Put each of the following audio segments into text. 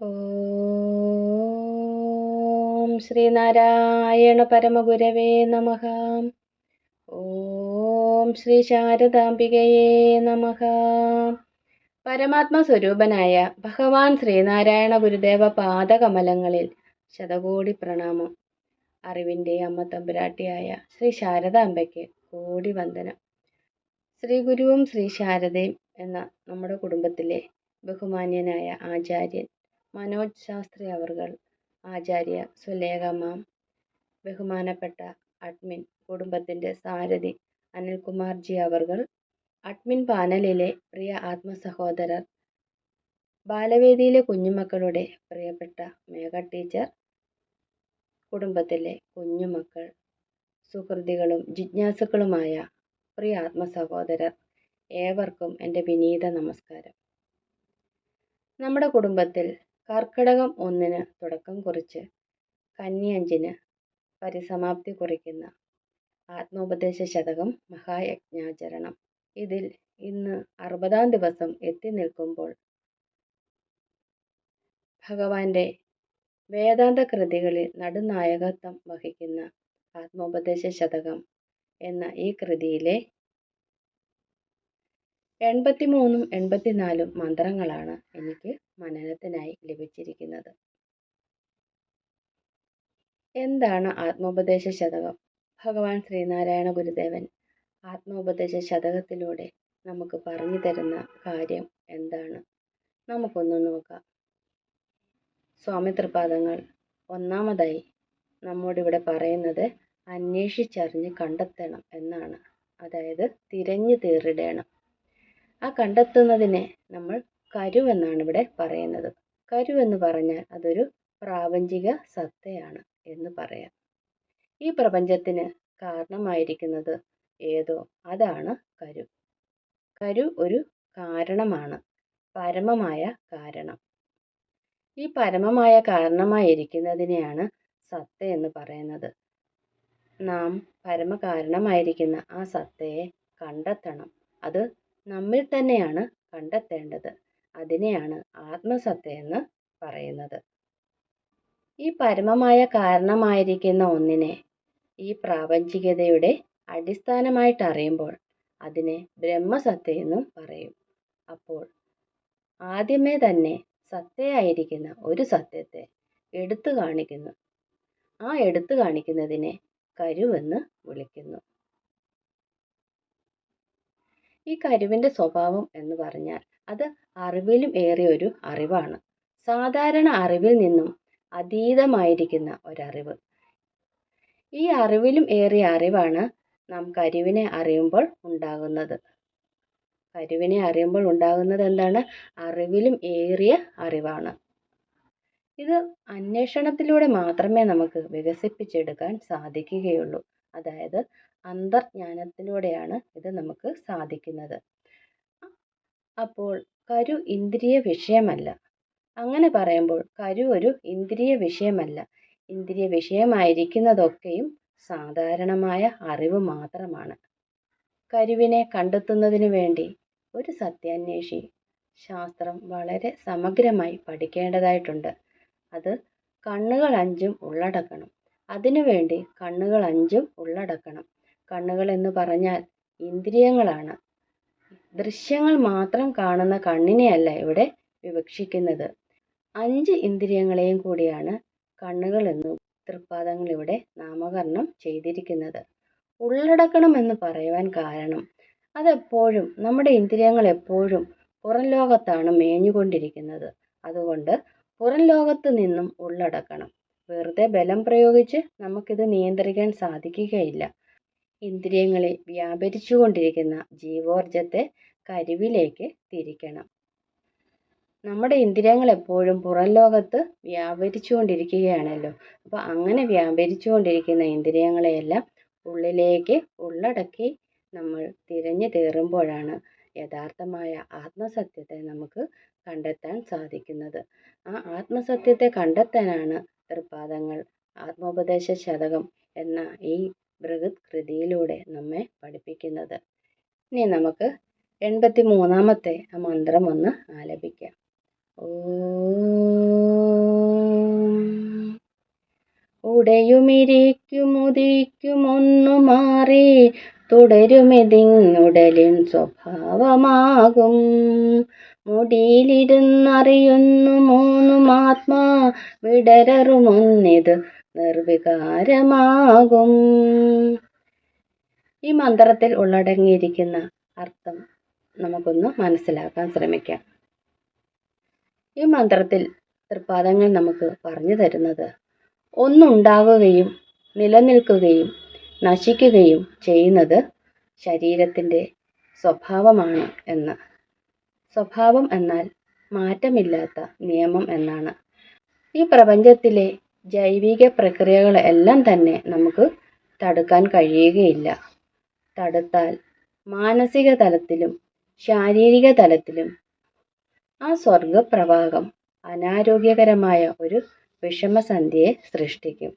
ഓം ശ്രീനാരായണ പരമഗുരവേ നമ. ഓം ശ്രീ ശാരദാംബികയേ നമ. പരമാത്മസ്വരൂപനായ ഭഗവാൻ ശ്രീനാരായണ ഗുരുദേവ പാദകമലങ്ങളിൽ ശതകോടി പ്രണാമം. അറിവിന്റെ അമ്മ തമ്പുരാട്ടിയായ ശ്രീ ശാരദാംബയ്ക്ക് കോടി വന്ദനം. ശ്രീ ഗുരുവും ശ്രീ ശാരദയും എന്ന നമ്മുടെ കുടുംബത്തിലെ ബഹുമാന്യനായ ആചാര്യൻ മനോജ് ശാസ്ത്രി അവർകൾ ആചാര്യ സുലേഖ മാം ബഹുമാനപ്പെട്ട അഡ്മിൻ കുടുംബത്തിന്റെ സാരഥി അനിൽകുമാർജി അവർകൾ അഡ്മിൻ പാനലിലെ പ്രിയ ആത്മസഹോദരർ ബാലവേദിയിലെ കുഞ്ഞുമക്കളുടെ പ്രിയപ്പെട്ട മേഘ ടീച്ചർ കുടുംബത്തിലെ കുഞ്ഞുമക്കൾ സുഹൃതികളും ജിജ്ഞാസുക്കളുമായ പ്രിയ ആത്മസഹോദരർ ഏവർക്കും എന്റെ വിനീത നമസ്കാരം. നമ്മുടെ കുടുംബത്തിൽ കർക്കിടകം ഒന്നിന് തുടക്കം കുറിച്ച് കന്നി അഞ്ചിന് പരിസമാപ്തി കുറിക്കുന്ന ആത്മോപദേശ ശതകം മഹായജ്ഞാചരണം. ഇതിൽ ഇന്ന് അറുപതാം ദിവസം എത്തി നിൽക്കുമ്പോൾ ഭഗവാന്റെ വേദാന്ത കൃതികളിൽ നടുനായകത്വം വഹിക്കുന്ന ആത്മോപദേശ ശതകം എന്ന ഈ കൃതിയിലെ എൺപത്തിമൂന്നും എൺപത്തിനാലും മന്ത്രങ്ങളാണ് എനിക്ക് മനനത്തിനായി ലഭിച്ചിരിക്കുന്നത്. എന്താണ് ആത്മോപദേശ ശതകം? ഭഗവാൻ ശ്രീനാരായണ ഗുരുദേവൻ ആത്മോപദേശ ശതകത്തിലൂടെ നമുക്ക് പറഞ്ഞു തരുന്ന കാര്യം എന്താണ്? നമുക്കൊന്ന് നോക്കാം. സ്വാമി തൃപാദങ്ങൾ ഒന്നാമതായി നമ്മോടിവിടെ പറയുന്നത് അന്വേഷിച്ചറിഞ്ഞ് കണ്ടെത്തണം എന്നാണ്. അതായത് തിരഞ്ഞു തീറിടണം ആ കണ്ടെത്തുന്നതിനെ നമ്മൾ കരുവെന്നാണ് ഇവിടെ പറയുന്നത്. കരു എന്ന് പറഞ്ഞാൽ അതൊരു പ്രാപഞ്ചിക സത്തയാണ് എന്ന് പറയാം. ഈ പ്രപഞ്ചത്തിന് കാരണമായിരിക്കുന്നത് ഏതോ അതാണ് കരു. കരു ഒരു കാരണമാണ് പരമമായ കാരണം. ഈ പരമമായ കാരണമായിരിക്കുന്നതിനെയാണ് സത്ത എന്ന് പറയുന്നത്. നാം പരമകാരണമായിരിക്കുന്ന ആ സത്തയെ കണ്ടെത്തണം. അത് നമ്മിൽ തന്നെയാണ് കണ്ടെത്തേണ്ടത്. അതിനെയാണ് ആത്മസത്ത എന്ന് പറയുന്നത്. ഈ പരമമായ കാരണമായിരിക്കുന്ന ഒന്നിനെ ഈ പ്രാപഞ്ചികതയുടെ അടിസ്ഥാനമായിട്ട് അറിയുമ്പോൾ അതിനെ ബ്രഹ്മസത്ത എന്നും പറയും. അപ്പോൾ ആദ്യമേ തന്നെ സത്തയായിരിക്കുന്ന ഒരു സത്യത്തെ എടുത്തു കാണിക്കുന്നു. ആ എടുത്തു കാണിക്കുന്നതിനെ കരുവെന്ന് വിളിക്കുന്നു. ഈ കരുവിന്റെ സ്വഭാവം എന്ന് പറഞ്ഞാൽ അത് അറിവിലും ഏറിയ ഒരു അറിവാണ്. സാധാരണ അറിവിൽ നിന്നും അതീതമായിരിക്കുന്ന ഒരറിവ്. ഈ അറിവിലും ഏറിയ അറിവാണ് നാം കരുവിനെ അറിയുമ്പോൾ ഉണ്ടാകുന്നത്. കരുവിനെ അറിയുമ്പോൾ ഉണ്ടാകുന്നത് എന്താണ്? അറിവിലും ഏറിയ അറിവാണ്. ഇത് അന്വേഷണത്തിലൂടെ മാത്രമേ നമുക്ക് വികസിപ്പിച്ചെടുക്കാൻ സാധിക്കുകയുള്ളൂ. അതായത് അന്തർജ്ഞാനത്തിലൂടെയാണ് ഇത് നമുക്ക് സാധിക്കുന്നത്. അപ്പോൾ കരു ഇന്ദ്രിയ വിഷയമല്ല. അങ്ങനെ പറയുമ്പോൾ കരു ഒരു ഇന്ദ്രിയ വിഷയമല്ല. ഇന്ദ്രിയ വിഷയമായിരിക്കുന്നതൊക്കെയും സാധാരണമായ അറിവ് മാത്രമാണ്. കരുവിനെ കണ്ടെത്തുന്നതിന് വേണ്ടി ഒരു സത്യാന്വേഷി ശാസ്ത്രം വളരെ സമഗ്രമായി പഠിക്കേണ്ടതായിട്ടുണ്ട്. അത് കണ്ണുകൾ അഞ്ചും ഉള്ളടക്കണം. അതിനുവേണ്ടി കണ്ണുകൾ അഞ്ചും ഉള്ളടക്കണം. കണ്ണുകൾ എന്ന് പറഞ്ഞാൽ ഇന്ദ്രിയങ്ങളാണ്. ദൃശ്യങ്ങൾ മാത്രം കാണുന്ന കണ്ണിനെയല്ല ഇവിടെ വിവക്ഷിക്കുന്നത്. അഞ്ച് ഇന്ദ്രിയങ്ങളെയും കൂടിയാണ് കണ്ണുകൾ എന്ന് തൃപ്പാദങ്ങൾ ഇവിടെ നാമകരണം ചെയ്തിരിക്കുന്നത്. ഉള്ളടക്കണം എന്ന് പറയുവാൻ കാരണം അതെപ്പോഴും നമ്മുടെ ഇന്ദ്രിയങ്ങൾ എപ്പോഴും പുറം ലോകത്താണ് മേഞ്ഞുകൊണ്ടിരിക്കുന്നത്. അതുകൊണ്ട് പുറം ലോകത്ത് നിന്നും ഉള്ളടക്കണം. വെറുതെ ബലം പ്രയോഗിച്ച് നമുക്കിത് നിയന്ത്രിക്കാൻ സാധിക്കുകയില്ല. ഇന്ദ്രിയങ്ങളെ വ്യാപരിച്ചുകൊണ്ടിരിക്കുന്ന ജീവോർജത്തെ കരുവിലേക്ക് തിരിക്കണം. നമ്മുടെ ഇന്ദ്രിയങ്ങൾ എപ്പോഴും പുറം ലോകത്ത് വ്യാപരിച്ചുകൊണ്ടിരിക്കുകയാണല്ലോ. അപ്പോൾ അങ്ങനെ വ്യാപരിച്ചുകൊണ്ടിരിക്കുന്ന ഇന്ദ്രിയങ്ങളെയെല്ലാം ഉള്ളിലേക്ക് ഉള്ളടക്കി നമ്മൾ തിരഞ്ഞു തീറുമ്പോഴാണ് യഥാർത്ഥമായ ആത്മസത്യത്തെ നമുക്ക് കണ്ടെത്താൻ സാധിക്കുന്നത്. ആ ആത്മസത്യത്തെ കണ്ടെത്താനാണ് തൃപ്പാദങ്ങൾ ആത്മോപദേശ ശതകം എന്ന ഈ ബൃഹത് കൃതിയിലൂടെ നമ്മെ പഠിപ്പിക്കുന്നത്. ഇനി നമുക്ക് എൺപത്തി മൂന്നാമത്തെ ആ മന്ത്രം ഒന്ന് ആലപിക്കാം. ഉടയുമിരിക്കുമുദിക്കുമൊന്നു മാറി തുടരുമിതിങ്ങുടലിൻ സ്വഭാവമാകും. മുടിയിലിരുന്നറിയുന്നു മൂന്നും ആത്മാ വിടരറുമൊന്നിത് നിർവികാരമാകും. ഈ മന്ത്രത്തിൽ ഉള്ളടങ്ങിയിരിക്കുന്ന അർത്ഥം നമുക്കൊന്ന് മനസ്സിലാക്കാൻ ശ്രമിക്കാം. ഈ മന്ത്രത്തിൽ തൃപ്പാദങ്ങൾ നമുക്ക് പറഞ്ഞു തരുന്നത് ഒന്നുണ്ടാവുകയും നിലനിൽക്കുകയും നശിക്കുകയും ചെയ്യുന്നത് ശരീരത്തിന്റെ സ്വഭാവമാണ് എന്ന്. സ്വഭാവം എന്നാൽ മാറ്റമില്ലാത്ത നിയമം എന്നാണ്. ഈ പ്രപഞ്ചത്തിലെ ജൈവിക പ്രക്രിയകളെല്ലാം തന്നെ നമുക്ക് തടുക്കാൻ കഴിയുകയില്ല. തടുത്താൽ മാനസിക തലത്തിലും ശാരീരിക തലത്തിലും ആ സ്വർഗപ്രവാഹം അനാരോഗ്യകരമായ ഒരു വിഷമസന്ധിയെ സൃഷ്ടിക്കും.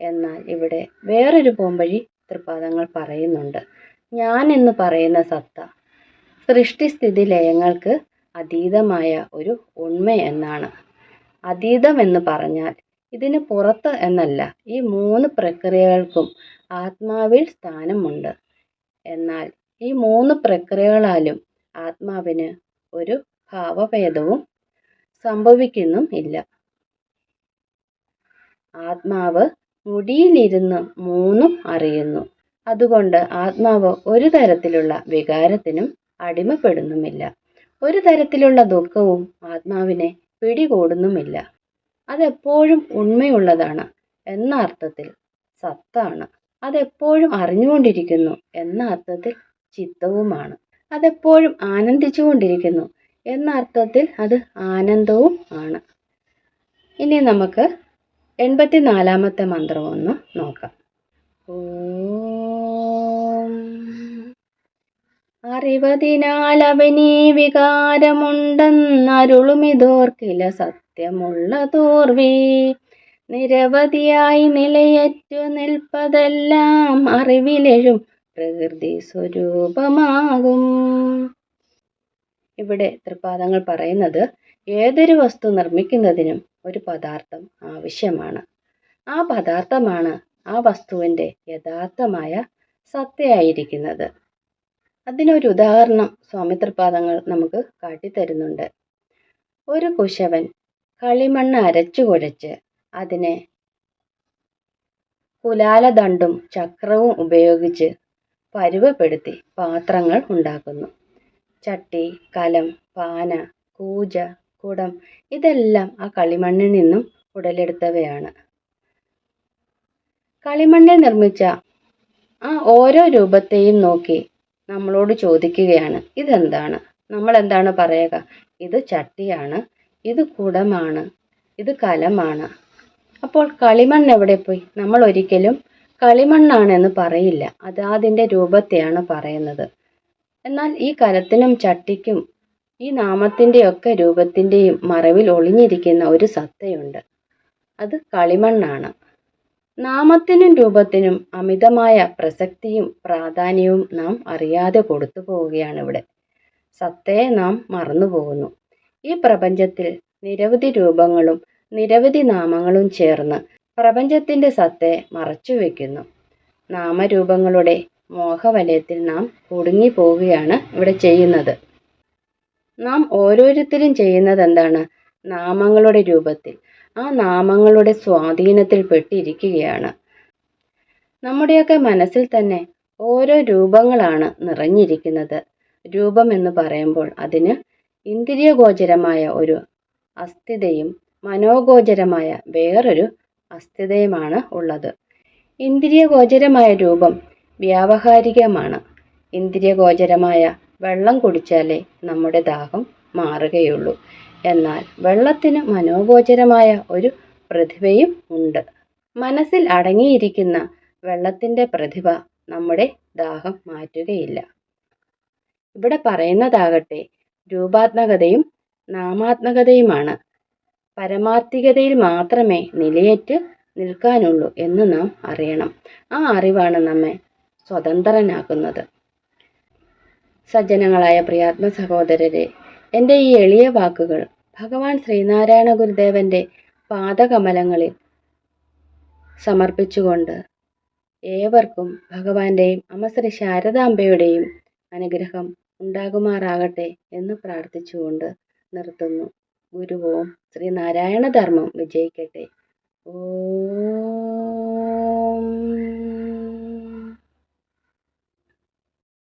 എന്നാൽ ഇവിടെ വേറൊരു പോംവഴി തൃപാദങ്ങൾ പറയുന്നുണ്ട്. ഞാൻ എന്ന് പറയുന്ന സത്ത സൃഷ്ടിസ്ഥിതി ലയങ്ങൾക്ക് അതീതമായ ഒരു ഉണ്മ എന്നാണ്. അതീതം എന്ന് പറഞ്ഞാൽ ഇതിന് പുറത്ത് എന്നല്ല ഈ മൂന്ന് പ്രക്രിയകൾക്കും ആത്മാവിൽ സ്ഥാനമുണ്ട്. എന്നാൽ ഈ മൂന്ന് പ്രക്രിയകളാലും ആത്മാവിന് ഒരു ഭാവഭേദവും സംഭവിക്കുന്നും ഇല്ല. ആത്മാവ് മുടിയിലിരുന്ന് മൂന്നും അറിയുന്നു. അതുകൊണ്ട് ആത്മാവ് ഒരു തരത്തിലുള്ള വികാരത്തിനും അടിമപ്പെടുന്നുമില്ല. ഒരു തരത്തിലുള്ള ദുഃഖവും ആത്മാവിനെ പിടികൂടുന്നുമില്ല. അതെപ്പോഴും ഉണ്മയുള്ളതാണ് എന്ന അർത്ഥത്തിൽ സത്താണ്. അതെപ്പോഴും അറിഞ്ഞുകൊണ്ടിരിക്കുന്നു എന്ന അർത്ഥത്തിൽ ചിത്തവുമാണ്. അതെപ്പോഴും ആനന്ദിച്ചുകൊണ്ടിരിക്കുന്നു എന്ന അർത്ഥത്തിൽ അത് ആനന്ദവും ആണ്. ഇനി നമുക്ക് എൺപത്തി നാലാമത്തെ മന്ത്രം ഒന്ന് നോക്കാം. അറിവതിനാൽ അവനീ വികാരമുണ്ടെന്നരുളുമിതോർക്കില സത്യമുള്ളതോർവേ നിരവധിയായി നിലയറ്റു നിൽപ്പതെല്ലാം അറിവിലെഴും പ്രകൃതി സ്വരൂപമാകും. ഇവിടെ ത്രിപാദങ്ങൾ പറയുന്നത് ഏതൊരു വസ്തു നിർമ്മിക്കുന്നതിനും ഒരു പദാർത്ഥം ആവശ്യമാണ്. ആ പദാർത്ഥമാണ് ആ വസ്തുവിന്റെ യഥാർത്ഥമായ സത്തയായിരിക്കുന്നത്. അതിനൊരു ഉദാഹരണം സ്വാമി ത്രിപാദങ്ങൾ നമുക്ക് കാട്ടിത്തരുന്നുണ്ട്. ഒരു കുശവൻ കളിമണ്ണ് അരച്ചു കുഴച്ച് അതിനെ കുലാലദണ്ഡും ചക്രവും ഉപയോഗിച്ച് പരുവപ്പെടുത്തി പാത്രങ്ങൾ ഉണ്ടാക്കുന്നു. ചട്ടി കലം പാന കൂജ കുടം ഇതെല്ലാം ആ കളിമണ്ണിൽ നിന്നും ഉടലെടുത്തവയാണ്. കളിമണ്ണിൽ നിർമ്മിച്ച ആ ഓരോ രൂപത്തെയും നോക്കി നമ്മളോട് ചോദിക്കുകയാണ് ഇതെന്താണ്? നമ്മൾ എന്താണ് പറയുക? ഇത് ചട്ടിയാണ് ഇത് കുടമാണ് ഇത് കലമാണ്. അപ്പോൾ കളിമണ്ണ് എവിടെ പോയി? നമ്മൾ ഒരിക്കലും കളിമണ്ണാണെന്ന് പറയില്ല. അത് അതിന്റെ രൂപത്തെയാണ് പറയുന്നത്. എന്നാൽ ഈ കലത്തിനും ചട്ടിക്കും ഈ നാമത്തിന്റെയൊക്കെ രൂപത്തിന്റെയും മറവിൽ ഒളിഞ്ഞിരിക്കുന്ന ഒരു സത്തയുണ്ട്. അത് കളിമണ്ണാണ്. നാമത്തിനും രൂപത്തിനും അമിതമായ പ്രസക്തിയും പ്രാധാന്യവും നാം അറിയാതെ കൊടുത്തു പോവുകയാണ് ഇവിടെ. സത്തയെ നാം മറന്നു പോകുന്നു ഈ പ്രപഞ്ചത്തിൽ നിരവധി രൂപങ്ങളും നിരവധി നാമങ്ങളും ചേർന്ന് പ്രപഞ്ചത്തിന്റെ സത്തയെ മറച്ചു വയ്ക്കുന്നു നാമരൂപങ്ങളുടെ മോഹവലയത്തിൽ നാം കുടുങ്ങി പോവുകയാണ് ഇവിടെ ചെയ്യുന്നത്. നാം ഓരോരുത്തരും ചെയ്യുന്നത് എന്താണ് നാമങ്ങളുടെ രൂപത്തിൽ. ആ നാമങ്ങളുടെ സ്വാധീനത്തിൽ പെട്ടിരിക്കുകയാണ്. നമ്മുടെയൊക്കെ മനസ്സിൽ തന്നെ ഓരോ രൂപങ്ങളാണ് നിറഞ്ഞിരിക്കുന്നത്. രൂപം എന്ന് പറയുമ്പോൾ അതിന് ഇന്ദ്രിയഗോചരമായ ഒരു അസ്ഥിതയും മനോഗോചരമായ വേറൊരു അസ്ഥിതയുമാണ് ഉള്ളത്. ഇന്ദ്രിയഗോചരമായ രൂപം വ്യാവഹാരികമാണ്. ഇന്ദ്രിയഗോചരമായ വെള്ളം കുടിച്ചാലേ നമ്മുടെ ദാഹം മാറുകയുള്ളൂ. എന്നാൽ വെള്ളത്തിന് മനോഗോചരമായ ഒരു പ്രതിഭയും ഉണ്ട്. മനസ്സിൽ അടങ്ങിയിരിക്കുന്ന വെള്ളത്തിന്റെ പ്രതിഭ നമ്മുടെ ദാഹം മാറ്റുകയില്ല. ഇവിടെ പറയുന്നതാകട്ടെ രൂപാത്മകതയും നാമാത്മകതയുമാണ്. പരമാർത്ഥികതയിൽ മാത്രമേ നിലയറ്റ് നിൽക്കാനുള്ളൂ എന്ന് നാം അറിയണം. ആ അറിവാണ് നമ്മെ സ്വതന്ത്രനാക്കുന്നത്. സജ്ജനങ്ങളായ പ്രിയാത്മ സഹോദരരെ എന്റെ ഈ എളിയ വാക്കുകൾ ഭഗവാൻ ശ്രീനാരായണ ഗുരുദേവന്റെ പാദകമലങ്ങളിൽ സമർപ്പിച്ചുകൊണ്ട് ഏവർക്കും ഭഗവാന്റെയും അമ്മ ശ്രീ ശാരദാംബയുടെയും അനുഗ്രഹം ഉണ്ടാകുമാറാകട്ടെ എന്ന് പ്രാർത്ഥിച്ചുകൊണ്ട് നിർത്തുന്നു. ഗുരുവോം ശ്രീ നാരായണ ധർമ്മം വിജയിക്കട്ടെ. ഓം